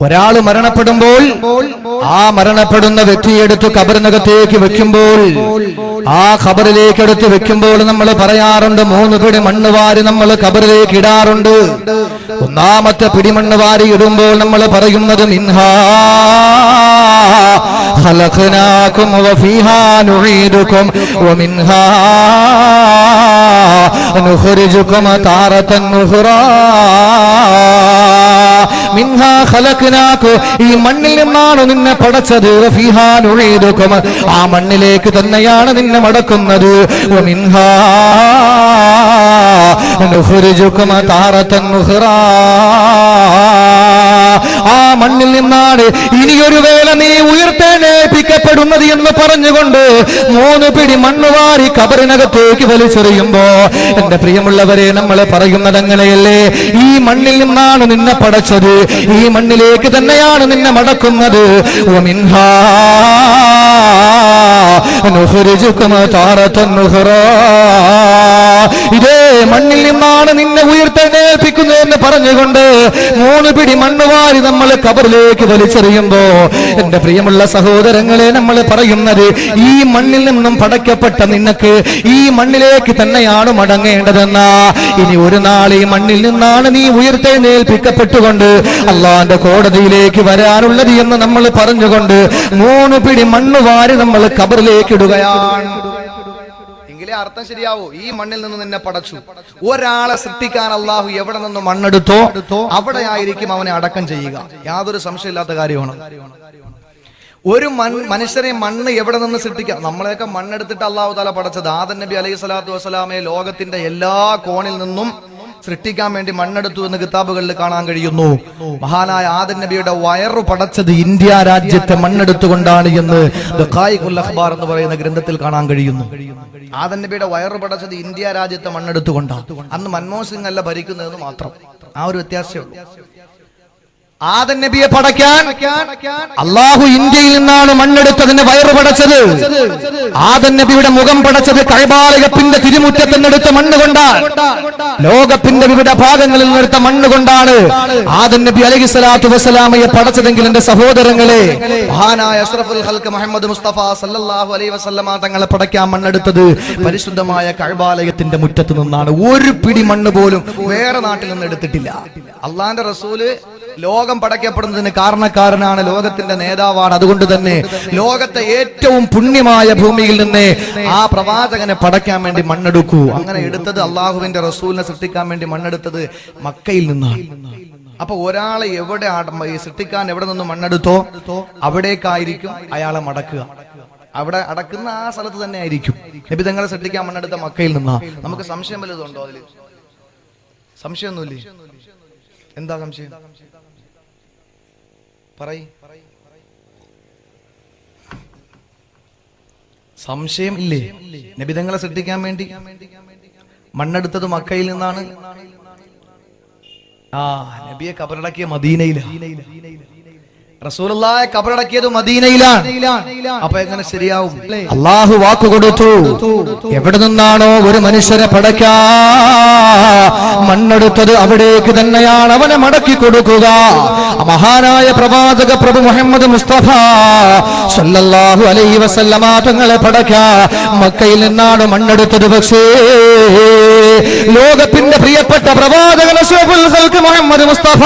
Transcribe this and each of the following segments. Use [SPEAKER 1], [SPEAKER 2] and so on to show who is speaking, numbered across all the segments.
[SPEAKER 1] ഒരാൾ മരണപ്പെടുമ്പോൾ ആ മരണപ്പെടുന്ന വ്യക്തിയെടുത്ത് കബറിനകത്തേക്ക് വെക്കുമ്പോൾ ആ ഖബറിലേക്ക് എടുത്ത് വെക്കുമ്പോൾ നമ്മൾ പറയാറുണ്ട് മൂന്ന് പിടി മണ്ണ് വാരി നമ്മൾ കബറിലേക്ക് ഇടാറുണ്ട് ഒന്നാമത്തെ പിടിമണ്ണ് വാരി ഇടുമ്പോൾ നമ്മൾ പറയുന്നത് മിൻഹാ خلقناكم وفيها نعيدكم ومنها نخرجكم تارة أخرى മിൻഹാ ഖലഖ്നാകു ഈ മണ്ണിൽ നിന്നാണ് നിന്നെ പടച്ചത് ആ മണ്ണിലേക്ക് തന്നെയാണ് നിന്നെ മടക്കുന്നത്. നുഖ്രിജുകും താറത്തൻ ഉഖ്റാ ആ മണ്ണിൽ നിന്നാണ് ഇനിയൊരു വേള നീ ഉയർത്തെഴുന്നേൽപ്പിക്കപ്പെടുന്നത് എന്ന് പറഞ്ഞുകൊണ്ട് മൂന്ന് പിടി മണ്ണ് വാരി കബറിനകത്തേക്ക് വലിച്ചെറിയുമ്പോ എന്റെ പ്രിയമുള്ളവരെ നമ്മൾ പറയുന്നത് അങ്ങനെയല്ലേ ഈ മണ്ണിൽ നിന്നാണ് നിന്നെ പടച്ചത്. ഈ മണ്ണിലേക്ക് തന്നെയാണ് നിന്നെ മടക്കുന്നത്. ഉഖ്റാ. ഇതേ മണ്ണിൽ നിന്നാണ് നിന്നെ ഉയർത്തെഴുന്നേൽപ്പിക്കുന്നു എന്ന് പറഞ്ഞുകൊണ്ട് മൂന്ന് പിടി മണ്ണുവാരി നമ്മൾ കബറിലേക്ക് വലിച്ചെറിയുമ്പോ എന്റെ പ്രിയമുള്ള സഹോദരങ്ങളെ നമ്മൾ പറയുന്നത് ഈ മണ്ണിൽ നിന്നും പടയ്ക്കപ്പെട്ട നിനക്ക് ഈ മണ്ണിലേക്ക് തന്നെയാണ് മടങ്ങേണ്ടതെന്ന. ഇനി ഒരു നാൾ ഈ മണ്ണിൽ നിന്നാണ് നീ ഉയർത്തെഴുന്നേൽപ്പിക്കപ്പെട്ടുകൊണ്ട് അള്ളാന്റെ കോടതിയിലേക്ക് വരാനുള്ളത് എന്ന് നമ്മൾ പറഞ്ഞുകൊണ്ട് മൂന്ന് പിടി മണ്ണുവാരി നമ്മൾ കബറിലേക്ക് ഇടുകയാണ്.
[SPEAKER 2] എങ്കിലേ അർത്ഥം ശരിയാവൂ. ഈ മണ്ണിൽ നിന്ന് നിന്നെ പടച്ചു. ഒരാളെ സൃഷ്ടിക്കാൻ അള്ളാഹു എവിടെ നിന്ന് മണ്ണെടുത്തോ അവിടെ ആയിരിക്കും അവനെ അടക്കം ചെയ്യുക. യാതൊരു സംശയമില്ലാത്ത കാര്യമാണ്. ഒരു മൺ മനുഷ്യനെ മണ്ണ് എവിടെ നിന്ന് സൃഷ്ടിക്കാം? നമ്മളെയൊക്കെ മണ്ണെടുത്തിട്ട് അള്ളാഹു താല പടച്ചത്. ആദൻ നബി അലൈഹി സ്വലാത്തു വസ്സലാമയെ ലോകത്തിന്റെ എല്ലാ കോണിൽ നിന്നും സൃഷ്ടിക്കാൻ വേണ്ടി മണ്ണെടുത്തു എന്ന് കിതാബുകളിൽ കാണാൻ കഴിയുന്നു. മഹാനായ ആദൻ നബിയുടെ വയറു പടച്ചത് ഇന്ത്യ രാജ്യത്തെ മണ്ണെടുത്തുകൊണ്ടാണ് എന്ന് അഖ്ബാർ എന്ന് പറയുന്ന ഗ്രന്ഥത്തിൽ കാണാൻ കഴിയുന്നു. ആദൻ നബിയുടെ വയറു പടച്ചത് ഇന്ത്യ രാജ്യത്തെ മണ്ണെടുത്തുകൊണ്ടാണ്. അന്ന് മൻമോഹൻ സിംഗ് അല്ല ഭരിക്കുന്നതെന്ന് മാത്രം. ആ ഒരു വ്യത്യാസമേ ഉള്ളൂ.
[SPEAKER 1] ആദൻ നബിയെ പടയ്ക്കാൻ അള്ളാഹു ഇന്ത്യയിൽ നിന്നാണ് മണ്ണെടുത്തതിന് വയറ് പടച്ചത്. ആദൻ നബിയുടെ മുഖം പടച്ചത് കൈബാലയപ്പിന്റെ തിരുമുറ്റത്തിൽ നിന്നെടുത്ത മണ്ണ് കൊണ്ടാണ്. ലോകത്തിന്റെ വിവിധ ഭാഗങ്ങളിൽ നിന്നെടുത്ത മണ്ണ് കൊണ്ടാണ് ആദൻ നബി അലഹി സ്വലാത്തു വസ്സലാമയെ പടച്ചതെങ്കിൽ എന്റെ സഹോദരങ്ങളെ.
[SPEAKER 2] മഹാനായ അഷ്റഫുൽ മുഹമ്മദ് മുസ്തഫ സല്ലല്ലാഹു അലൈഹി വസല്ലമ തങ്ങളെ പടയ്ക്കാൻ മണ്ണെടുത്തത് പരിശുദ്ധമായ കഴബാലയത്തിന്റെ മുറ്റത്ത് നിന്നാണ്. ഒരു പിടി മണ്ണ് പോലും വേറെ നാട്ടിൽ നിന്ന് എടുത്തിട്ടില്ല. അള്ളാന്റെ റസൂൽ ലോകം പടയ്ക്കപ്പെടുന്നതിന് കാരണക്കാരനാണ് ലോകത്തിന്റെ നേതാവാണ്. അതുകൊണ്ട് തന്നെ ലോകത്തെ ഏറ്റവും പുണ്യമായ ഭൂമിയിൽ നിന്ന് ആ പ്രവാചകനെ പടയ്ക്കാൻ വേണ്ടി മണ്ണെടുക്കൂ. അങ്ങനെ എടുത്തത് അള്ളാഹുവിന്റെ റസൂലിനെ സൃഷ്ടിക്കാൻ വേണ്ടി മണ്ണെടുത്തത് മക്കയിൽ നിന്നാണ്. അപ്പൊ ഒരാളെ എവിടെ സൃഷ്ടിക്കാൻ എവിടെ നിന്ന് മണ്ണെടുത്തോ അവിടേക്കായിരിക്കും അയാളെ മടക്കുക. അവിടെ അടക്കുന്ന ആ സ്ഥലത്ത് തന്നെ ആയിരിക്കും. നബി തങ്ങളെ സൃഷ്ടിക്കാൻ മണ്ണെടുത്ത മക്കയിൽ നിന്നാ. നമുക്ക് സംശയം വല്ലതുണ്ടോ അതിൽ? സംശയമൊന്നുമില്ലേ? എന്താ സംശയം? പറയ്. സംശയം ഇല്ലേ? നബിതങ്ങളെ സൃഷ്ടിക്കാൻ വേണ്ടി? മണ്ണെടുത്തത് മക്കയിൽ നിന്നാണ്? ആ നബിയെ കബറടക്കിയ മദീനയിലാണ് റസൂലുള്ളായെ കബറടക്കിയത് മദീനയിലാണ്. അപ്പൊ എങ്ങനെ ശരിയാവും?
[SPEAKER 1] അള്ളാഹു വാക്ക് കൊടുത്തു. എവിടെ നിന്നാണോ ഒരു മനുഷ്യനെ പടയ്ക്കാ? മണ്ണെടുത്തത് അവിടേക്ക് തന്നെയാണ് അവനെ മടക്കി കൊടുക്കുക. മഹാനായ പ്രവാചക പ്രഭു മുഹമ്മദ് മുസ്തഫ സല്ലല്ലാഹു അലൈഹി വസല്ലമ തങ്ങളെ പടയ്ക്കാ. മക്കയിൽ നിന്നാണ് മണ്ണെടുത്തത് പക്ഷേ ലോകത്തിന്റെ പ്രിയപ്പെട്ട പ്രവാചകൻ മുഹമ്മദ് മുസ്തഫ.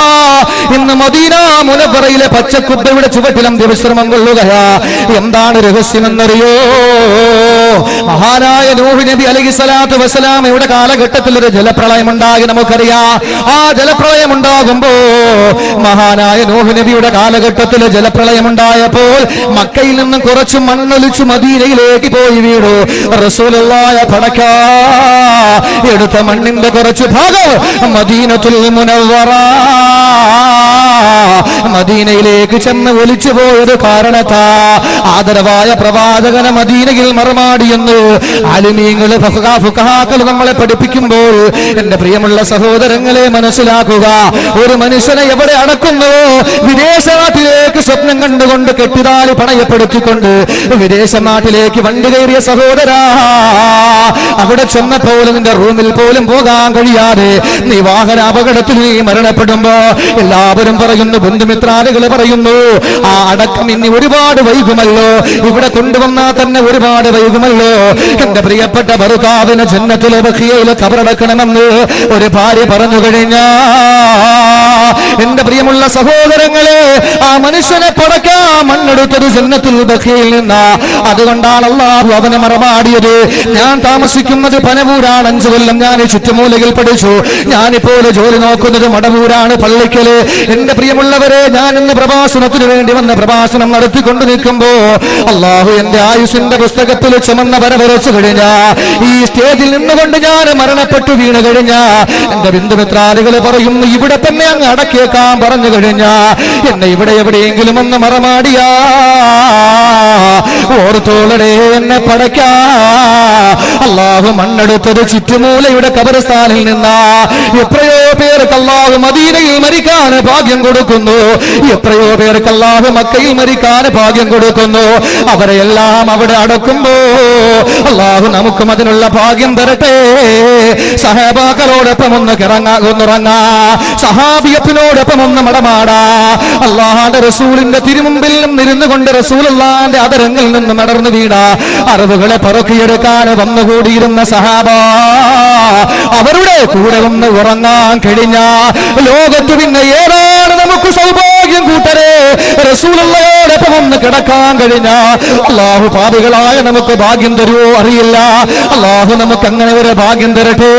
[SPEAKER 1] ഇന്ന് മദീന മുനവറയിലെ പച്ചക്കുബ്ബയുടെ ചുവട്ടിലും വിശ്രമം കൊള്ളുകയാ. എന്താണ് രഹസ്യമെന്നറിയോ? മഹാനായ നൂഹ് നബി അലൈഹി സ്വലാത്തു വസ്സലാമയുടെ കാലഘട്ടത്തിൽ ഒരു ജലപ്രളയം ഉണ്ടായി നമുക്കറിയാം. ആ ജലപ്രളയം ഉണ്ടാകുമ്പോ മഹാനായ നൂഹ് നബിയുടെ കാലഘട്ടത്തിൽ ജലപ്രളയം ഉണ്ടായപ്പോൾ മക്കയിൽ നിന്നും കുറച്ച് മണ്ണൊലിച്ചു മദീനയിലേക്ക് പോയി വീണു. റസൂലായ പടക്ക എടുത്ത മണ്ണിന്റെ കുറച്ച് ഭാഗം മദീനത്തുൽ മുനവ്വറ. മദീനയിലേക്ക് ചെന്ന് ഒലിച്ചു പോയത് കാരണത്താ. ആദരവായ പ്രവാചകന മദീനയിൽ മറുമാടിയെന്ന് അലിമീങ്ങൾ നമ്മളെ പഠിപ്പിക്കുമ്പോൾ എന്റെ പ്രിയമുള്ള സഹോദരങ്ങളെ മനസ്സിലാക്കുക. ഒരു മനുഷ്യനെ എവിടെ അടക്കുന്നു? വിദേശ നാട്ടിലേക്ക് സ്വപ്നം കണ്ടുകൊണ്ട് കെട്ടിതാലി പണയപ്പെടുത്തിക്കൊണ്ട് വിദേശ നാട്ടിലേക്ക് വണ്ടി കയറിയ സഹോദരാ. അവിടെ ചെന്നപ്പോൾ നിന്റെ റൂമിൽ പോലും പോകാൻ കഴിയാതെ നീ വാഹന അപകടത്തിൽ നീ മരണപ്പെടുമ്പോ എല്ലാവരും പറയുന്നു ബന്ധുമിത്രാദികൾ പറയുന്നു ആ അടക്കം ഇനി ഒരുപാട് വൈകുമല്ലോ. ഇവിടെ കൊണ്ടുവന്നാൽ തന്നെ ഒരുപാട് വൈകുമല്ലോ. എന്റെ പ്രിയപ്പെട്ട ഭർത്താവിന് ജന്നത്തിലെ ബഹിയയിലെ കബറടക്കണമെന്ന് ഒരു ഭാര്യ പറഞ്ഞു കഴിഞ്ഞാ എന്റെ പ്രിയമുള്ള സഹോദരങ്ങളെ ആ മനുഷ്യനെ പടക്കാ മണ്ണെടുത്തത് ജന്നത്തിൽ ബഹിയയിൽ നിന്നാ. അതുകൊണ്ടാണ് അള്ളാഹു അവനെ മറമാടിയത്. ഞാൻ താമസിക്കുന്നത് പനവൂരാണ്. അഞ്ചു കൊല്ലം ഞാൻ ചുറ്റുമൂലയിൽ പഠിച്ചു. ഞാനിപ്പോൾ ജോലി നോക്കുന്നത് മടവൂരാണ് പള്ളിക്കൽ. എന്റെ പ്രിയമുള്ളവരെ ഞാൻ ഇന്ന് പ്രഭാഷണത്തിന് വേണ്ടി വന്ന പ്രഭാഷണം നടത്തിക്കൊണ്ട് നിൽക്കുമ്പോ അള്ളാഹു എന്റെ ആയുഷിന്റെ പുസ്തകത്തിൽ ചുമന്ന വര വരച്ചു കഴിഞ്ഞ ഈ സ്റ്റേജിൽ നിന്നുകൊണ്ട് ഞാൻ മരണപ്പെട്ടു വീണ് കഴിഞ്ഞ എന്റെ ബന്ധുമിത്രാദികൾ പറയുന്നു ഇവിടെ തന്നെ അങ്ങ് അടക്കിയേക്കാൻ പറഞ്ഞു കഴിഞ്ഞ എന്നെ ഇവിടെ എവിടെയെങ്കിലും ഒന്ന് മറമാടിയാ. ഓർത്തോളടേ എന്നെ പടയ്ക്കാ. അള്ളാഹു മണ്ണെടുത്തത് ചുറ്റുമൂലയുടെ കബരസ്ഥാനിൽ നിന്നാ. എത്രയോ പേർക്ക് അള്ളാഹു മദീനയിൽ മരിക്കാൻ ഭാഗ്യം കൊടുക്കുന്നു. എത്രയോ പേർക്ക് അള്ളാഹു മക്കയിൽ മരിക്കാൻ ഭാഗ്യം കൊടുക്കുന്നു. അവരെയെല്ലാം അവിടെ അടക്കുമ്പോ അല്ലാഹു നമുക്കും അതിനുള്ള ഭാഗ്യം തരട്ടെ. സഹബാക്കളോടൊപ്പം ഒന്ന് കിറങ്ങാ ഒന്നുറങ്ങാ സഹാബിയത്തിനോടൊപ്പം ഒന്ന് മടമാടാ. അള്ളാഹാന്റെ റസൂലിന്റെ തിരുമുമ്പിൽ നിന്നിരുന്നു കൊണ്ട് റസൂൽ അള്ളാന്റെ അതരങ്ങളിൽ നിന്ന് മടർന്നു വീടാ അറിവുകളെ പറക്കിയെടുക്കാൻ വന്നുകൂടിയിരുന്ന സഹാബ. അവരുടെ കൂടെ ഒന്ന് ഉറങ്ങാൻ കഴിഞ്ഞ. ലോകത്ത് പിന്നെ ഏതാണ് നമുക്ക് സൗഭാഗ്യം കൂട്ടരെ. കിടക്കാൻ കഴിഞ്ഞ അള്ളാഹു പാപികളായ നമുക്ക് ഭാഗ്യം തരുമോ അറിയില്ല. അള്ളാഹു നമുക്ക് അങ്ങനെ ഒരു ഭാഗ്യം തരട്ടെ.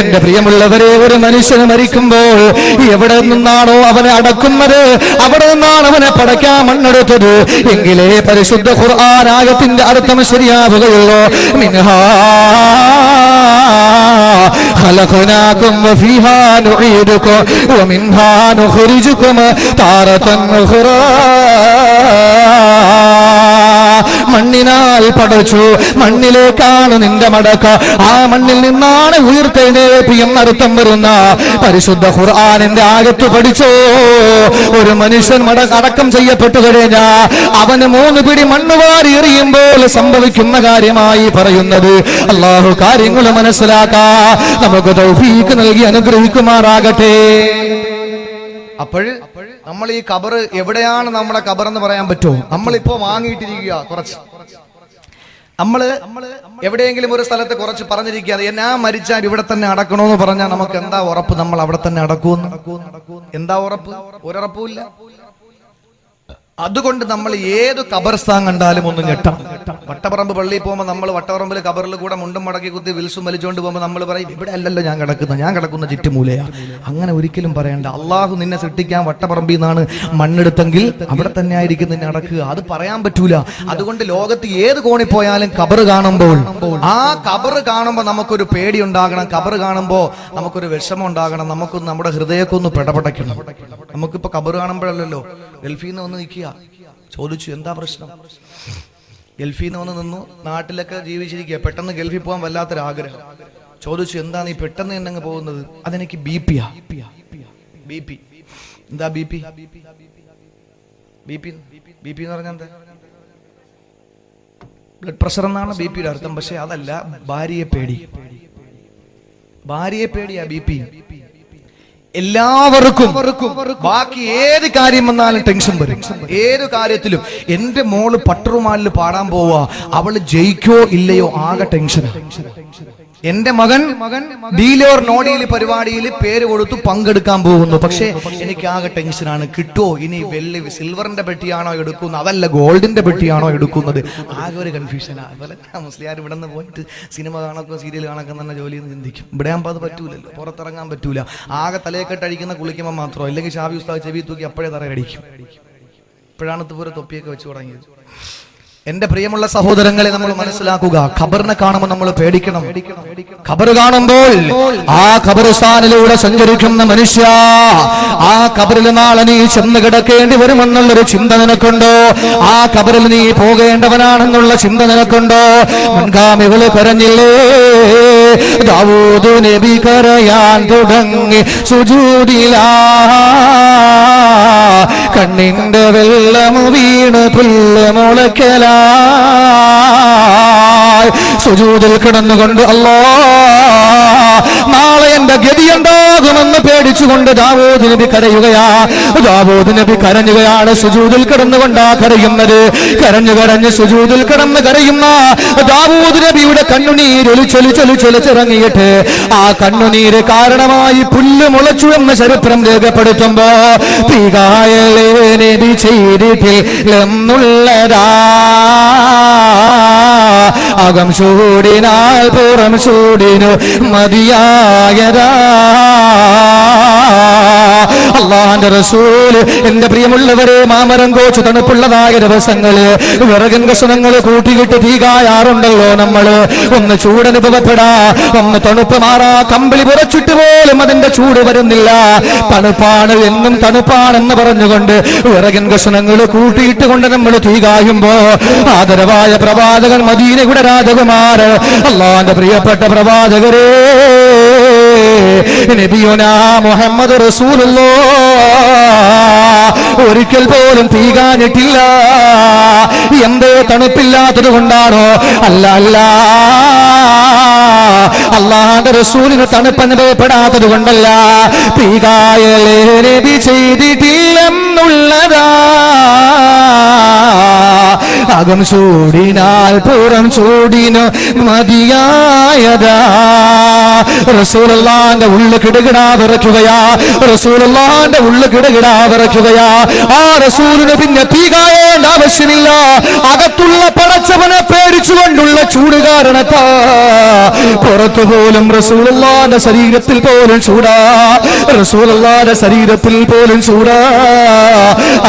[SPEAKER 1] എന്റെ പ്രിയമുള്ളവരെ ഒരു മനുഷ്യന് മരിക്കുമ്പോൾ എവിടെ നിന്നാണോ അവനെ അടക്കുന്നത് അവിടെ നിന്നാണ് അവനെ പടയ്ക്കാൻ മണ്ണെടുത്തത് എങ്കിലേ പരിശുദ്ധ ഖുർആനായത്തിന്റെ അർത്ഥം ശരിയാവുകയുള്ളൂ മിൻഹാ خلقناكم وفيها نعيدكم ومنها نخرجكم تارة أخرى മണ്ണിനാൽ പടച്ചു. മണ്ണിലേക്കാണ് നിന്റെ മടക്ക. ആ മണ്ണിൽ നിന്നാണ് ഉയർത്തെഴുന്നേൽപ്പി എന്നർത്ഥം വരുന്ന. പരിശുദ്ധ ഖുർആാനിന്റെ ആകത്ത് പഠിച്ചോ? ഒരു മനുഷ്യൻ അടക്കം ചെയ്യപ്പെട്ടു കഴിഞ്ഞ. അവന് മൂന്ന് പിടി മണ്ണ് വാരി എറിയുമ്പോൾ സംഭവിക്കുന്ന കാര്യമായി പറയുന്നത്. അള്ളാഹു കാര്യങ്ങൾ മനസ്സിലാക്കാ. നമുക്ക് തൗഫീക്ക് നൽകി അനുഗ്രഹിക്കുമാറാകട്ടെ.
[SPEAKER 2] അപ്പോൾ നമ്മൾ ഈ കബർ എവിടെയാണ് നമ്മുടെ കബർ എന്ന് പറയാൻ പറ്റുമോ? നമ്മളിപ്പോ വാങ്ങിയിട്ടിരിക്കുക കുറച്ച്. നമ്മൾ എവിടെയെങ്കിലും ഒരു സ്ഥലത്ത് കുറച്ച് പറഞ്ഞിരിക്കുക ഞാൻ മരിച്ചാൽ ഇവിടെ തന്നെ അടക്കണമെന്ന് പറഞ്ഞാൽ നമുക്ക് എന്താ ഉറപ്പ്? നമ്മൾ അവിടെ തന്നെ അടക്കുമെന്ന്. എന്താ ഉറപ്പ്? ഒരുറപ്പുമില്ല അതുകൊണ്ട് നമ്മൾ ഏത് കബർസ്ഥാൻ കണ്ടാലും ഒന്ന് ഞെട്ടണം. വട്ടപ്പറമ്പ് പള്ളിയിൽ പോകുമ്പോൾ നമ്മൾ വട്ടപ്പറമ്പിൽ കബറിൽ കൂടെ മുണ്ടും മടക്കി കുത്തി വിൽസും വലിച്ചുകൊണ്ട് പോകുമ്പോൾ നമ്മൾ പറയും ഇവിടെ അല്ലല്ലോ ഞാൻ കിടക്കുന്നത്. ഞാൻ കിടക്കുന്ന ചുറ്റുമൂലയാ. അങ്ങനെ ഒരിക്കലും പറയണ്ട. അള്ളാഹു നിന്നെ സൃഷ്ടിക്കാൻ വട്ടപ്പറമ്പിൽ നിന്നാണ് മണ്ണെടുത്തെങ്കിൽ അവിടെ തന്നെ ആയിരിക്കും നിന്നെ അടക്കുക. അത് പറയാൻ പറ്റൂല. അതുകൊണ്ട് ലോകത്ത് ഏത് കോണി പോയാലും കബർ കാണുമ്പോൾ ആ കബർ കാണുമ്പോൾ നമുക്കൊരു പേടി ഉണ്ടാകണം. കബർ കാണുമ്പോൾ നമുക്കൊരു വിഷമം ഉണ്ടാകണം. നമുക്കൊന്ന് നമ്മുടെ ഹൃദയക്കൊന്ന് ഒന്ന് നമുക്കിപ്പോ കബർ കാണുമ്പോഴല്ലോ ഗൾഫിൽ നിന്ന് വന്ന് നിൽക്കുക. ചോദിച്ചു എന്താ പ്രശ്നം? ഗൾഫിൽ നിന്ന് വന്ന് നിന്നു. നാട്ടിലൊക്കെ ജീവിച്ചിരിക്കുക. പെട്ടെന്ന് ഗൾഫിൽ പോകാൻ വല്ലാത്തൊരു ആഗ്രഹം ചോദിച്ചു എന്താ നീ പെട്ടെന്ന് തന്നെ അങ്ങ് പോകുന്നത്? അതെനിക്ക് ബി ആ ബി പി എന്താ B P B P B P എന്ന് പറഞ്ഞാൽ ബ്ലഡ് പ്രഷർ എന്നാണ് ബി പിയുടെ അർത്ഥം. പക്ഷെ അതല്ല ഭാര്യയെ പേടി. ഭാര്യയെ പേടിയാ ബി പി എല്ലാവർക്കും ബാക്കി ഏത് കാര്യം വന്നാലും ടെൻഷൻ വരും. ഏത് കാര്യത്തിലും എന്റെ മോൾ പട്ടറുമാലിൽ പാടാൻ പോവാ അവൾ ജയിക്കോ ഇല്ലയോ ആകെ ടെൻഷൻ എന്റെ മകൻ ഡീലോർ നോഡിയിൽ പരിപാടിയിൽ പേര് കൊടുത്തു പങ്കെടുക്കാൻ പോകുന്നു. പക്ഷേ എനിക്ക് ആകെ ടെൻഷനാണ് കിട്ടുമോ ഇനി വെള്ളി സിൽവറിന്റെ പെട്ടിയാണോ എടുക്കുന്നത്? അതല്ല ഗോൾഡിന്റെ പെട്ടിയാണോ എടുക്കുന്നത്? ആകെ ഒരു കൺഫ്യൂഷനാ മുസ്ലിയാർ ഇവിടെ നിന്ന് പോയിട്ട് സിനിമ കാണക്കോ സീരിയൽ കാണക്കോ തന്നെ ജോലി എന്ന് ചിന്തിക്കും. ഇവിടെ ആകുമ്പോൾ അത് പറ്റൂലല്ലോ. പുറത്തിറങ്ങാൻ പറ്റൂല. ആകെ തലയെക്കെട്ട് അടിക്കുന്ന കുളിക്കുമ്പോൾ മാത്രമോ അല്ലെങ്കിൽ ഷാബി ഉസ്താവ് ചെവി തൂക്കി അപ്പോഴേ തറയടിക്കും. ഇപ്പോഴാണ് ഇതുപോലെ തൊപ്പിയൊക്കെ വെച്ച് തുടങ്ങിയത്. എന്റെ പ്രിയമുള്ള സഹോദരങ്ങളെ നമ്മൾ മനസ്സിലാക്കുക. ഖബറിനെ കാണുമ്പോൾ നമ്മൾ പേടിക്കണം. ഖബർ കാണുമ്പോൾ ആ ഖബർസ്ഥാനിലൂടെ സഞ്ചരിക്കുന്ന മനുഷ്യ ആ ഖബറിൽ നാളെ നീ ചെന്ന് കിടക്കേണ്ടി വരുമെന്നുള്ളൊരു ചിന്ത നിനക്കുണ്ടോ? ആ ഖബറിൽ നീ പോകേണ്ടവനാണെന്നുള്ള ചിന്ത നിനക്കുണ്ടോ? മുൻഗാമികൾ കരഞ്ഞില്ലേ? ദാവൂദ് നബി കരയാൻ തുടങ്ങി സുജൂദില
[SPEAKER 1] കണ്ണിന്റെ വെള്ളം വീണ് പുല്ല് മുളയ്ക്കലായി സുജൂതിൽ കിടന്നുകൊണ്ട് അല്ലോ നാളെ എന്റെ ഗതി ഉണ്ടാകുമെന്ന് പേടിച്ചുകൊണ്ട് ദാവൂദ് നബി കരയുകയാ. ദാവൂദ് നബി കരഞ്ഞുകയാണ് സുജൂതിൽ കിടന്നുകൊണ്ടാ കരയുന്നത്. കരഞ്ഞു കരഞ്ഞ് സുജൂതിൽ കിടന്ന് കരയുന്ന ദാവൂദ് നബിയുടെ കണ്ണുനീര് ഒലിച്ചൊലിച്ചൊലിച്ചൊലിച്ചിറങ്ങിയിട്ട് ആ കണ്ണുനീര് കാരണമായി പുല്ല് മുളച്ചു എന്ന ചരിത്രം രേഖപ്പെടുത്തുമ്പോ തീകായലേ നബി ചെയ്തിട്ടില്ലെന്നുള്ളതാ. അകം ചൂടിനാൽ പുറം ചൂടിനു മതിയായതാ. അള്ളാന്റെ റസൂൽ എന്റെ പ്രിയമുള്ളവരെ മാമരം കോച്ച് തണുപ്പുള്ളതായ ദിവസങ്ങൾ വിറകൻ കഷണങ്ങൾ കൂട്ടിയിട്ട് തീകായാറുണ്ടല്ലോ നമ്മൾ. ഒന്ന് ചൂടനുഭവപ്പെടാ ഒന്ന് തണുപ്പ് മാറാ കമ്പിളി പുറച്ചിട്ട് പോലും അതിന്റെ ചൂട് വരുന്നില്ല. തണുപ്പാണ് എന്നും തണുപ്പാണെന്ന് പറഞ്ഞുകൊണ്ട് വിറകൻ കഷണങ്ങൾ കൂട്ടിയിട്ട് കൊണ്ട് നമ്മൾ തീകായുമ്പോ ആദരവായ പ്രവാചകൻ മദീനയുടെ രാജകുമാർ അള്ളാന്റെ പ്രിയപ്പെട്ട പ്രവാചകരേ മുഹമ്മദ് റസൂലുള്ളോ ഒരിക്കൽ പോലും തീകാനിട്ടില്ല എന്തേ തണുപ്പില്ലാത്തത് കൊണ്ടാണോ? അല്ല അല്ല. അള്ളാന്റെ റസൂലിന് തണുപ്പ് അനുഭവപ്പെടാത്തത് കൊണ്ടല്ല. തീകായലേ നബി ചെയ്തിട്ടില്ലെന്നുള്ളതാ. അകം ചൂടിനാൽ പുറം ചൂടിന് മതിയായതാ. റസൂലല്ലാന്റെ ഉള്ളു കിടുകിടാ വിറയ്ക്കുകയാ. റസൂലല്ലാന്റെ ഉള്ളു കിടുകിടാ വിറയ്ക്കുകയാ. ആ റസൂലിന് പിന്നെ തീകായേണ്ട ആവശ്യമില്ല. അകത്തുള്ള പടച്ചവനെ പേടിച്ചുകൊണ്ടുള്ള ചൂട് കാരണത്താ. പുറത്തു പോലും റസൂലല്ലാന്റെ ശരീരത്തിൽ പോലും ചൂടാ. റസൂലല്ലാന്റെ ശരീരത്തിൽ പോലും ചൂടാ.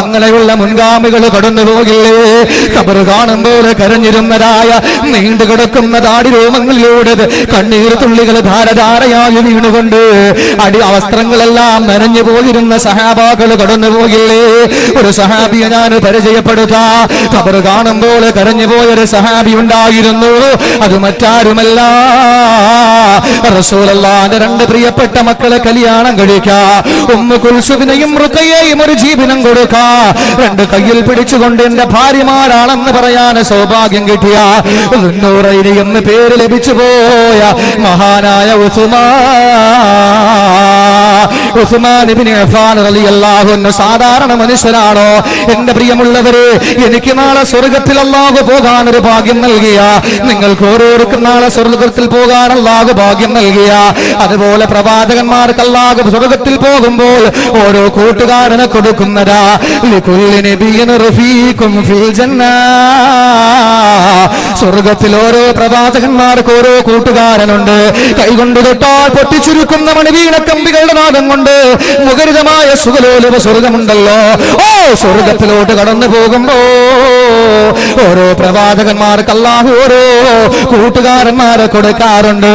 [SPEAKER 1] അങ്ങനെയുള്ള മുൻഗാമികൾ കടന്നു പോകില്ലേ കബർ കാണുമ്പോൾ കരഞ്ഞിരുന്നതായ നീണ്ടു കിടക്കുന്ന താടി രോമങ്ങളിലൂടെ കണ്ണീർ തുള്ളികൾ ധാരധാരയായി വീണുകൊണ്ട് അടി വസ്ത്രങ്ങളെല്ലാം നനഞ്ഞു പോയിരുന്ന സഹാബാകൾ കടന്നു പോകില്ലേ ഒരു സഹാബിയെ ഞാൻ പരിചയപ്പെടുത്താ. കബർ പോലെ കരഞ്ഞു പോയൊരു സഹാബി ഉണ്ടായിരുന്നു. അത് മറ്റാരുമല്ല. റസൂലല്ലാന്റെ രണ്ട് പ്രിയപ്പെട്ട മക്കളെ കല്യാണം കഴിക്കാ. ഉമ്മ കുൽസുവിനെയും മൃക്കയെയും ഒരു ജീവനം കൊടുക്ക. രണ്ട് കയ്യിൽ പിടിച്ചുകൊണ്ട് എന്റെ ഭാര്യമാരാണെന്ന് പറയാൻ സൗഭാഗ്യം കിട്ടിയ നൂറൈനി എന്ന് പേര് ലഭിച്ചു പോയ മഹാനായ ഉസുമാ സാധാരണ മനുഷ്യരാണോ? എന്റെ പ്രിയമുള്ളവരെ എനിക്ക് നാളെ സ്വർഗത്തിൽ അല്ലാഹു പോകാൻ ഒരു ഭാഗ്യം നൽകിയ. നിങ്ങൾക്ക് ഓരോരുക്കും നാളെ സ്വർഗത്തിൽ പോകാൻ അല്ലാഹു ഭാഗ്യം നൽകിയ. അതുപോലെ പ്രവാചകന്മാർക്ക് അല്ലാഹു സ്വർഗത്തിൽ പോകുമ്പോൾ ഓരോ കൂട്ടുകാരനെ കൊടുക്കുന്നതാ. സ്വർഗത്തിൽ ഓരോ പ്രവാചകന്മാർക്ക് ഓരോ കൂട്ടുകാരനുണ്ട്. കൈകൊണ്ട് തൊട്ടാൽ പൊട്ടിച്ചുരുക്കുന്ന മണിവീണ കമ്പികളുടെ നാദം കൊണ്ട് മുഖരിതമായ സുഖലോലുവ സ്വർഗമുണ്ടല്ലോ. ഓ സ്വർഗത്തിലോട്ട് കടന്നു പോകുമ്പോ ഓരോ പ്രവാചകന്മാർക്ക് അല്ലാഹു ഓരോ കൂട്ടുകാരന്മാരെ കൊടുക്കാറുണ്ട്.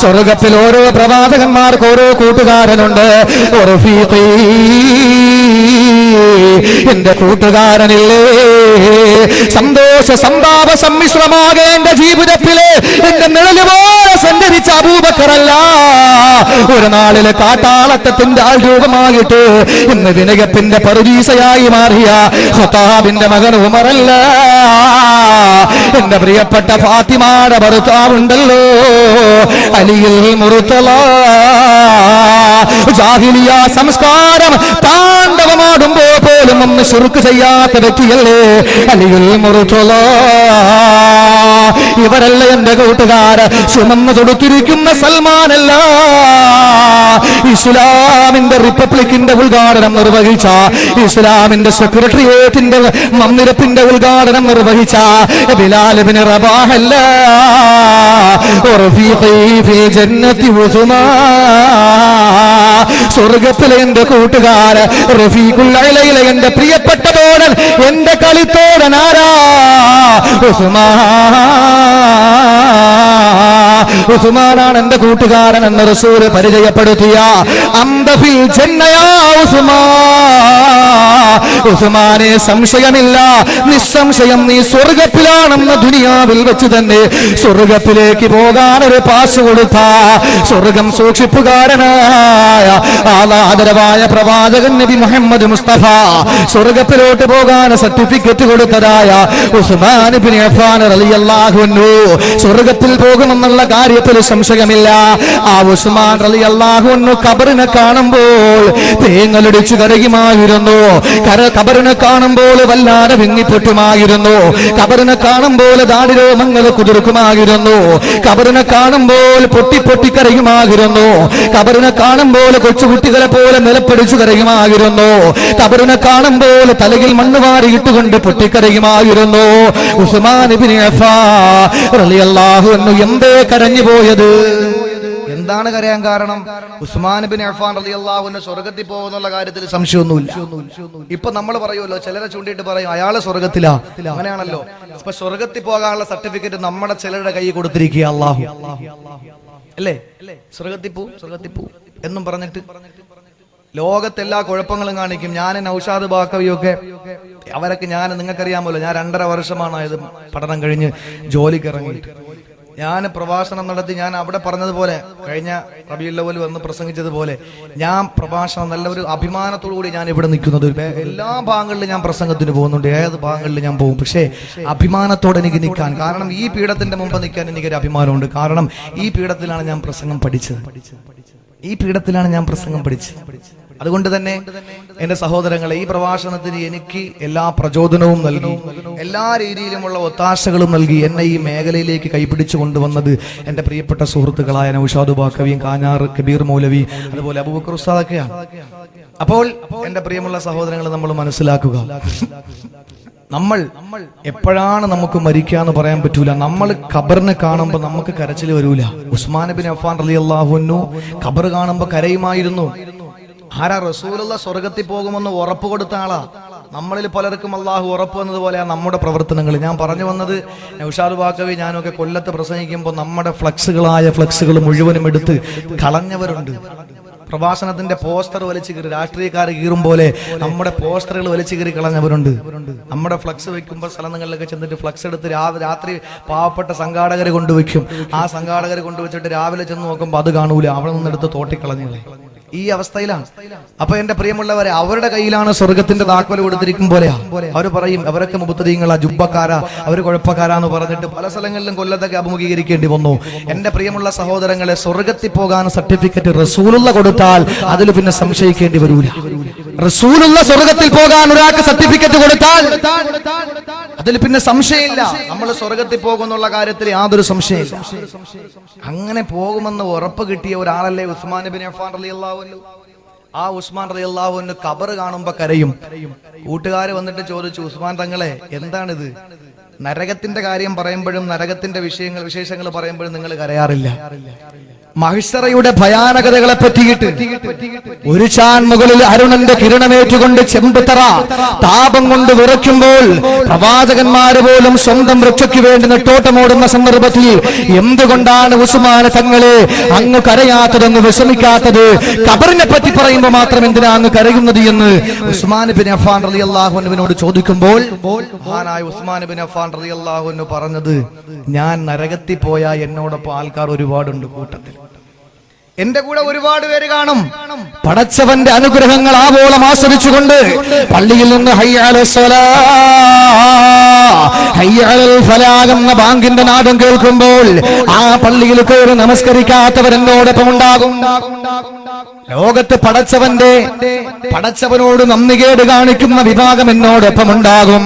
[SPEAKER 1] സ്വർഗത്തിൽ ഓരോ പ്രവാചകന്മാർക്ക് ഓരോ കൂട്ടുകാരനുണ്ട്. എന്റെ കൂട്ടുകാരനില്ലേ? സന്തോഷ സന്താപ സമ്മിശ്രമാകെ എന്റെ ജീവിതത്തിൽ എന്റെ നിഴൽ സഞ്ചരിച്ച അബൂബക്കറല്ല. ഒരു നാളിൽ കാട്ടാളത്തത്തിന്റെ ആൾ രൂപമായിട്ട് ഇന്ന് വിനയത്തിന്റെ പറുദീസയായി മാറിയ ഹത്താബിന്റെ മകൻ ഉമറല്ല. എന്റെ പ്രിയപ്പെട്ട ഫാത്തിമാടെ ഭർത്താവുണ്ടല്ലോ അലിയിൽ മുറുത്തല. സംസ്കാരം താണ്ഡവമാടുമ്പോ പോലും ഒന്ന് ശുറുക്ക് ചെയ്യാത്ത വ്യക്തിയല്ലേ? അലിയിൽ മുറുത്തല ഇവരല്ല എന്റെ കൂട്ടുകാർ സുമന്ന് തൊടുത്തിരിക്കുന്ന സൽമാനല്ല. ഇസ്ലാമിന്റെ റിപ്പബ്ലിക്കിന്റെ ഉദ്ഘാടനം നിർവഹിച്ച ഇസ്ലാമിന്റെ സെക്രട്ടേറിയറ്റിന്റെ മന്ദിരത്തിന്റെ ഉദ്ഘാടനം നിർവഹിച്ച ബിലാലിബിന് റബാഹല്ല ജന്നത്തി ഉസുമാ. സ്വർഗത്തിലെ എന്റെ കൂട്ടുകാര് റഫീഖുൽ അലയിലെ എന്റെ പ്രിയപ്പെട്ട തോടൻ എന്റെ കളിത്തോടൻ ആരാ? ഉസ്മാൻ. ഉസ്മാനാണ് എന്റെ കൂട്ടുകാരൻ എന്ന റസൂൽ പരിചയപ്പെടുത്തിയ അന്തഫിൽ ജന്നയാ ഉസ്മാ. ഉസ്മാനെ സംശയമില്ല. നിസ്സംശയം നീ സ്വർഗത്തിലാണെന്ന ദുനിയാവിൽ വെച്ച് തന്നെ സ്വർഗത്തിലേക്ക് പോകാൻ ഒരു പാസ് കൊടുത്ത. സ്വർഗം സൂക്ഷിപ്പുകാരനായ ആദരവായ പ്രവാചകൻ നബി മുഹമ്മദ് മുസ്തഫ. സ്വർഗത്തിലോട്ട് പോകാൻ സർട്ടിഫിക്കറ്റ് കൊടുത്തതായ ഉസ്മാൻ ബിൻ അഫ്ഫാൻ റളിയല്ലാഹു അൻഹു. സ്വർഗത്തിൽ പോകുമെന്നുള്ള കാര്യത്തിൽ സംശയമില്ല. ആ ഉസ്മാൻ റളിയല്ലാഹു അൻഹു കബറിനെ കാണുമ്പോൾ തേങ്ങലടിച്ചു കരയുമായിരുന്നു. കര കബറിനെ കാണുമ്പോൾ വല്ലാതെ വിങ്ങിപ്പൊട്ടുമായിരുന്നു. കബറിനെ കാണുമ്പോൾ ദാടിരോമങ്ങൾ കുതിർക്കുമായിരുന്നു. കബറിനെ കാണുമ്പോൾ പൊട്ടി പൊട്ടി കരയുമായിരുന്നു. കബറിനെ കാണുമ്പോൾ കൊച്ചുകുട്ടികളെ പോലെ നിലപ്പടിച്ചു കരയുമായിരുന്നു. കബറിനെ കാണുമ്പോൾ തലയിൽ മണ്ണ് വാരിയിട്ടുകൊണ്ട് പൊട്ടിക്കരയുമായിരുന്നു. ഉസ്മാൻ എന്തേ കരഞ്ഞു പോയത്.
[SPEAKER 2] എന്താണ് കരയാൻ കാരണം? ഉസ്മാൻ ബിൻ അഫ്ഫാൻ റളിയല്ലാഹുവിന്റെ സ്വർഗത്തിൽ പോകുന്നുള്ള കാര്യത്തിൽ സംശയമൊന്നുമില്ല. ഇപ്പൊ നമ്മൾ പറയുമല്ലോ ചിലരെ ചൂണ്ടിയിട്ട് പറയും അയാൾ സ്വർഗത്തിലാ അങ്ങനെയാണല്ലോ. ഇപ്പൊ സ്വർഗത്തിൽ പോകാനുള്ള സർട്ടിഫിക്കറ്റ് നമ്മുടെ ചിലരുടെ കൈ കൊടുത്തിരിക്കുക അള്ളാഹു അല്ലേ? സ്വർഗത്തിൽ പോ സ്വർഗത്തിൽ പോ എന്നും പറഞ്ഞിട്ട് ലോകത്തെല്ലാ കുഴപ്പങ്ങളും കാണിക്കും. ഞാൻ നൌഷാദ് ബാക്കവിയൊക്കെ അവരൊക്കെ ഞാൻ നിങ്ങൾക്കറിയാമല്ലോ ഞാൻ രണ്ടര വർഷമാണ് ഇത് പഠനം കഴിഞ്ഞ് ജോലിക്ക് ഇറങ്ങിയിട്ട്. ഞാൻ പ്രഭാഷണം നടത്തി ഞാൻ അവിടെ പറഞ്ഞതുപോലെ കഴിഞ്ഞ റബിയുൽ ലവൽ വന്ന് പ്രസംഗിച്ചതുപോലെ ഞാൻ പ്രഭാഷണം നല്ല ഒരു അഭിമാനത്തോടു കൂടി ഞാൻ ഇവിടെ നിൽക്കുന്നത്. എല്ലാ ഭാഗങ്ങളിലും ഞാൻ പ്രസംഗത്തിന് പോകുന്നുണ്ട് ഏത് ഭാഗങ്ങളിൽ ഞാൻ പോകും. പക്ഷേ അഭിമാനത്തോടെ എനിക്ക് നിൽക്കാൻ കാരണം ഈ പീഠത്തിന്റെ മുമ്പ് നിൽക്കാൻ എനിക്കൊരു അഭിമാനമുണ്ട്. കാരണം ഈ പീഠത്തിലാണ് ഞാൻ പ്രസംഗം പഠിച്ചത്. ഈ പീഠത്തിലാണ് ഞാൻ പ്രസംഗം പഠിച്ചത്. അതുകൊണ്ട് തന്നെ എന്റെ സഹോദരങ്ങളെ ഈ പ്രഭാഷണത്തിന് എനിക്ക് എല്ലാ പ്രചോദനവും നൽകി. എല്ലാ രീതിയിലുമുള്ള ഒത്താശകളും നൽകി എന്നെ ഈ മേഖലയിലേക്ക് കൈപിടിച്ചു കൊണ്ടുവന്നത് എന്റെ പ്രിയപ്പെട്ട സുഹൃത്തുക്കളായ നൌഷാദ് ബാക്കവിയും കാഞ്ഞാർ കബീർ മൗലവി അതുപോലെ അബൂബക്കർ ഉസ്താദൊക്കെയാണ്. അപ്പോൾ എന്റെ പ്രിയമുള്ള സഹോദരങ്ങൾ നമ്മൾ മനസ്സിലാക്കുക. നമ്മൾ എപ്പോഴാണ് നമുക്ക് മരിക്കാന്ന് പറയാൻ പറ്റൂല. നമ്മൾ ഖബറിനെ കാണുമ്പോൾ നമുക്ക് കരച്ചിൽ വരൂല. ഉസ്മാൻ ബിൻ അഫാൻ റലി അള്ളാഹുന്നു ഖബർ കാണുമ്പോൾ കരയുമായിരുന്നു. ആരാ റസൂലുള്ള സ്വർഗത്തിൽ പോകുമെന്ന് ഉറപ്പ് കൊടുത്ത ആളാ? നമ്മളിൽ പലർക്കും അള്ളാഹു ഉറപ്പ് എന്നതുപോലെയാണ് നമ്മുടെ പ്രവർത്തനങ്ങൾ. ഞാൻ പറഞ്ഞു വന്നത് നൌഷാദ് ബാക്കവി ഞാനൊക്കെ കൊല്ലത്ത് പ്രസംഗിക്കുമ്പോൾ നമ്മുടെ ഫ്ലക്സുകളായ ഫ്ലക്സുകൾ മുഴുവനും എടുത്ത് കളഞ്ഞവരുണ്ട്. പ്രഭാഷണത്തിന്റെ പോസ്റ്റർ വലിച്ചു കയറി രാഷ്ട്രീയക്കാർ കീറും പോലെ നമ്മുടെ പോസ്റ്ററുകൾ വലിച്ചു കയറി കളഞ്ഞവരുണ്ട്. നമ്മുടെ ഫ്ലക്സ് വെക്കുമ്പോൾ സ്ഥലങ്ങളിലൊക്കെ ചെന്നിട്ട് ഫ്ലക്സ് എടുത്ത് രാത്രി പാവപ്പെട്ട സംഘാടകർ കൊണ്ടുവയ്ക്കും ആ സംഘാടകർ കൊണ്ടുവച്ചിട്ട് രാവിലെ ചെന്ന് നോക്കുമ്പോൾ അത് കാണൂല. അവിടെ നിന്നെടുത്ത് തോട്ടിക്കളഞ്ഞുകളെ ഈ അവസ്ഥയിലാണ്. അപ്പൊ എന്റെ പ്രിയമുള്ളവരെ അവരുടെ കയ്യിലാണ് സ്വർഗത്തിന്റെ താക്കോൽ കൊടുത്തിരിക്കും പോലെയാ. അവർ പറയും അവരൊക്കെ മുപ്പത്തീങ്ങളാ ജുബക്കാരാ അവർ കുഴപ്പക്കാരാന്ന് പറഞ്ഞിട്ട് പല സ്ഥലങ്ങളിലും കൊല്ലത്തൊക്കെ അഭിമുഖീകരിക്കേണ്ടി വന്നു. എന്റെ പ്രിയമുള്ള സഹോദരങ്ങളെ സ്വർഗത്തിൽ പോകാൻ സർട്ടിഫിക്കറ്റ് റസൂലുള്ള കൊടുത്താൽ അതിൽ പിന്നെ സംശയിക്കേണ്ടി വരൂല. റസൂലുള്ള സ്വർഗത്തിൽ പോകാൻ ഒരാൾക്ക് സർട്ടിഫിക്കറ്റ് കൊടുത്താൽ അതിൽ പിന്നെ സംശയമില്ല. നമ്മൾ സ്വർഗത്തിൽ പോകുന്നുള്ള കാര്യത്തിൽ യാതൊരു സംശയമില്ല. അങ്ങനെ പോകുമെന്ന് ഉറപ്പ് കിട്ടിയ ഒരാളല്ലേ ഉസ്മാൻ ബിൻ അഫ്ഫാൻ റളിയല്ലാഹു അൻഹു. ആ ഉസ്മാൻ റളിയല്ലാഹു അൻഹു ഖബർ കാണുമ്പോ കരയും. കൂട്ടുകാർ വന്നിട്ട് ചോദിച്ചു ഉസ്മാൻ തങ്ങളെ എന്താണിത്? നരകത്തിന്റെ കാര്യം പറയുമ്പോഴും നരകത്തിന്റെ വിഷയങ്ങൾ വിശേഷങ്ങൾ പറയുമ്പോഴും നിങ്ങൾ കരയാറില്ല. മഹിഷറയുടെ ഭയാനകതകളെ പറ്റിയിട്ട് ഒരു ചാൻ മുകളിൽ അരുണന്റെ കിരണമേറ്റുകൊണ്ട് ചെമ്പുത്തറ താപം കൊണ്ട് വിറയ്ക്കുമ്പോൾ പ്രവാചകന്മാര് പോലും സ്വന്തം വൃക്ഷയ്ക്ക് വേണ്ടി നെട്ടോട്ടമോടുന്ന സന്ദർഭത്തിൽ എന്തുകൊണ്ടാണ് ഉസുമാന തങ്ങളെ അങ്ങ് കരയാത്തതെന്ന് വിഷമിക്കാത്തത്? കബറിനെ പറ്റി പറയുമ്പോൾ മാത്രം എന്തിനാ അങ്ങ് കരയുന്നത് എന്ന് ഉസ്മാൻ ബിൻ അഫാൻ റലി അള്ളാഹുവിനോട് ചോദിക്കുമ്പോൾ ഉസ്മാൻ ബിൻ അഫാൻ റലി അള്ളാഹുവിന് പറഞ്ഞത് ഞാൻ നരകത്തിൽ പോയ എന്നോടൊപ്പം ആൾക്കാർ ഒരുപാടുണ്ട് കൂട്ടത്തിൽ. എന്റെ കൂടെ ഒരുപാട് പേര് കാണും. പടച്ചവന്റെ അനുഗ്രഹങ്ങൾ ആവോളം ആസ്വദിച്ചുകൊണ്ട് പള്ളിയിൽ നിന്ന് എന്ന ബാങ്കിന്റെ നാദം കേൾക്കുമ്പോൾ ആ പള്ളിയിൽ കയറി നമസ്കരിക്കാത്തവരെന്നോടൊപ്പം ഉണ്ടാകും. ലോകത്ത് പടച്ചവന്റെ പടച്ചവനോട് നന്ദികേട് കാണിക്കുന്ന വിഭാഗം എന്നോടൊപ്പം ഉണ്ടാകും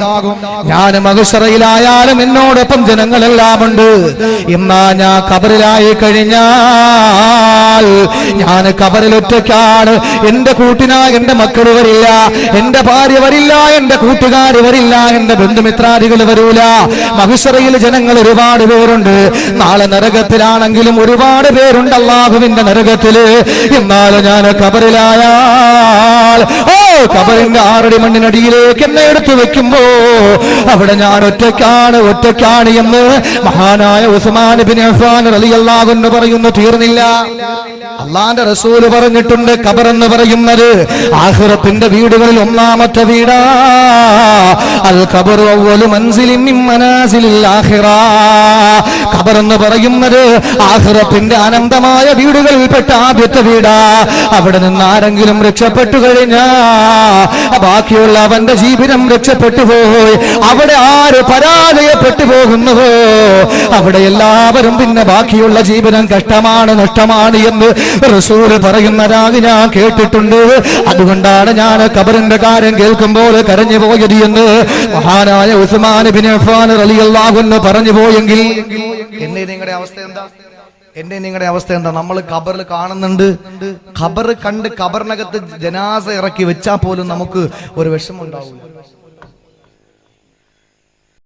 [SPEAKER 2] ഞാൻ മകുസറയിലായാലും എന്നോടൊപ്പം ജനങ്ങളെല്ലാം ഉണ്ട്. എന്നാ ഞാൻ കബറിലായി കഴിഞ്ഞാൽ ഞാൻ
[SPEAKER 1] കബറിലൊറ്റയ്ക്കാണ് എന്റെ കൂട്ടിനാ എന്റെ മക്കൾ വരില്ല. എന്റെ ഭാര്യ വരില്ല. എന്റെ കൂട്ടുകാർ വരില്ല. എന്റെ ബന്ധുമിത്രാദികൾ വരൂല. മഹിഷറയിൽ ജനങ്ങൾ ഒരുപാട് പേരുണ്ട്. നാളെ നരകത്തിലാണെങ്കിലും ഒരുപാട് പേരുണ്ട് അള്ളാഹുവിന്റെ നരകത്തിൽ. എന്നാലും ഞാൻ കബറിലായാൽ. ഓ കബറിന്റെ ആറടി മണ്ണിനടിയിലേക്ക് എന്നെ എടുത്തു വെക്കുമ്പോ അവിടെ ഞാൻ ഒറ്റയ്ക്കാണ് ഒറ്റയ്ക്കാണ് എന്ന് മഹാനായ ഉസ്മാൻ ബിൻ പറയുന്നു. തീർന്നില്ല. അള്ളാന്റെ റസൂൽ പറഞ്ഞിട്ടുണ്ട് കബർ എന്ന് പറയുന്നത് ആഖിറത്തിന്റെ വീടുകളിൽ ഒന്നാമത്തെ വീടാ. അൽ കബർ ഖബർ എന്ന് പറയുന്നത് ആഖിറത്തിന്റെ അനന്തമായ വീടുകളിൽപ്പെട്ട ആദ്യത്തെ വീടാ. അവിടെ നിന്ന് ആരെങ്കിലും രക്ഷപ്പെട്ടു കഴിഞ്ഞാ ബാക്കിയുള്ള അവന്റെ ജീവിതം രക്ഷപ്പെട്ടു പോയി. അവിടെ ആര് പരാജയപ്പെട്ടു പോകുന്നുവോ? അവിടെ എല്ലാവരും പിന്നെ ബാക്കിയുള്ള ജീവിതം കഷ്ടമാണ് നഷ്ടമാണ് എന്ന് റസൂൽ പറയുന്നതാകെ ഞാൻ കേട്ടിട്ടുണ്ട്. അതുകൊണ്ടാണ് ഞാൻ കബറിന്റെ കാര്യം കേൾക്കുമ്പോൾ കരഞ്ഞു പോയത് എന്ന് മഹാനായ ഉസ്മാൻ ബിൻ അഫ്ഫാൻ റളിയല്ലാഹു അൻഹു പറഞ്ഞു പോയെങ്കിൽ
[SPEAKER 2] എന്നെ നിങ്ങളുടെ അവസ്ഥ എന്താ? എന്റെ നിങ്ങളുടെ അവസ്ഥ എന്താ? നമ്മൾ ഖബറിൽ കാണുന്നുണ്ട്. ഖബർ കണ്ട് ഖബറിനകത്ത് ജനാസ ഇറക്കി വെച്ചാൽ പോലും നമുക്ക് ഒരു വിഷമം ഉണ്ടാവില്ല